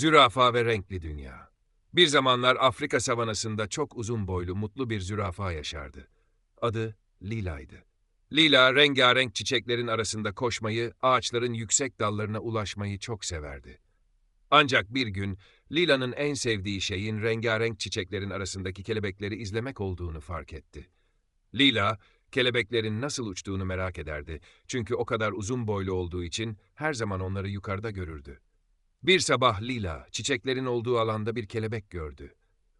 Zürafa ve renkli dünya. Bir zamanlar Afrika savanasında çok uzun boylu mutlu bir zürafa yaşardı. Adı Lila'ydı. Lila rengarenk çiçeklerin arasında koşmayı, ağaçların yüksek dallarına ulaşmayı çok severdi. Ancak bir gün Lila'nın en sevdiği şeyin rengarenk çiçeklerin arasındaki kelebekleri izlemek olduğunu fark etti. Lila, kelebeklerin nasıl uçtuğunu merak ederdi. Çünkü o kadar uzun boylu olduğu için her zaman onları yukarıda görürdü. Bir sabah Lila, çiçeklerin olduğu alanda bir kelebek gördü.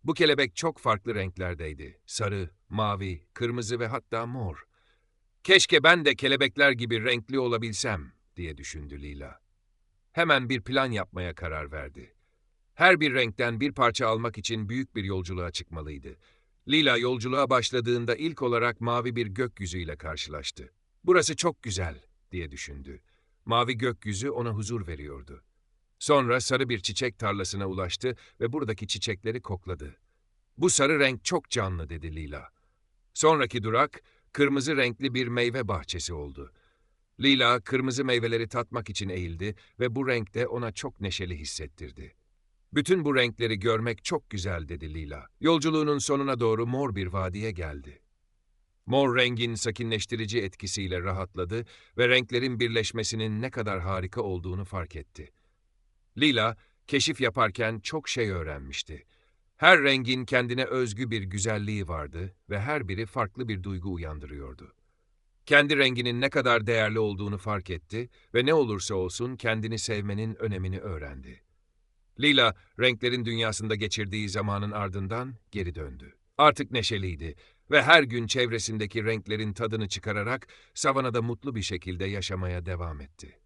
Bu kelebek çok farklı renklerdeydi. Sarı, mavi, kırmızı ve hatta mor. Keşke ben de kelebekler gibi renkli olabilsem, diye düşündü Lila. Hemen bir plan yapmaya karar verdi. Her bir renkten bir parça almak için büyük bir yolculuğa çıkmalıydı. Lila yolculuğa başladığında ilk olarak mavi bir gökyüzüyle karşılaştı. Burası çok güzel, diye düşündü. Mavi gökyüzü ona huzur veriyordu. Sonra sarı bir çiçek tarlasına ulaştı ve buradaki çiçekleri kokladı. Bu sarı renk çok canlı, dedi Lila. Sonraki durak, kırmızı renkli bir meyve bahçesi oldu. Lila, kırmızı meyveleri tatmak için eğildi ve bu renk de ona çok neşeli hissettirdi. Bütün bu renkleri görmek çok güzel dedi Lila. Yolculuğunun sonuna doğru mor bir vadiye geldi. Mor rengin sakinleştirici etkisiyle rahatladı ve renklerin birleşmesinin ne kadar harika olduğunu fark etti. Lila, keşif yaparken çok şey öğrenmişti. Her rengin kendine özgü bir güzelliği vardı ve her biri farklı bir duygu uyandırıyordu. Kendi renginin ne kadar değerli olduğunu fark etti ve ne olursa olsun kendini sevmenin önemini öğrendi. Lila, renklerin dünyasında geçirdiği zamanın ardından geri döndü. Artık neşeliydi ve her gün çevresindeki renklerin tadını çıkararak savanada mutlu bir şekilde yaşamaya devam etti.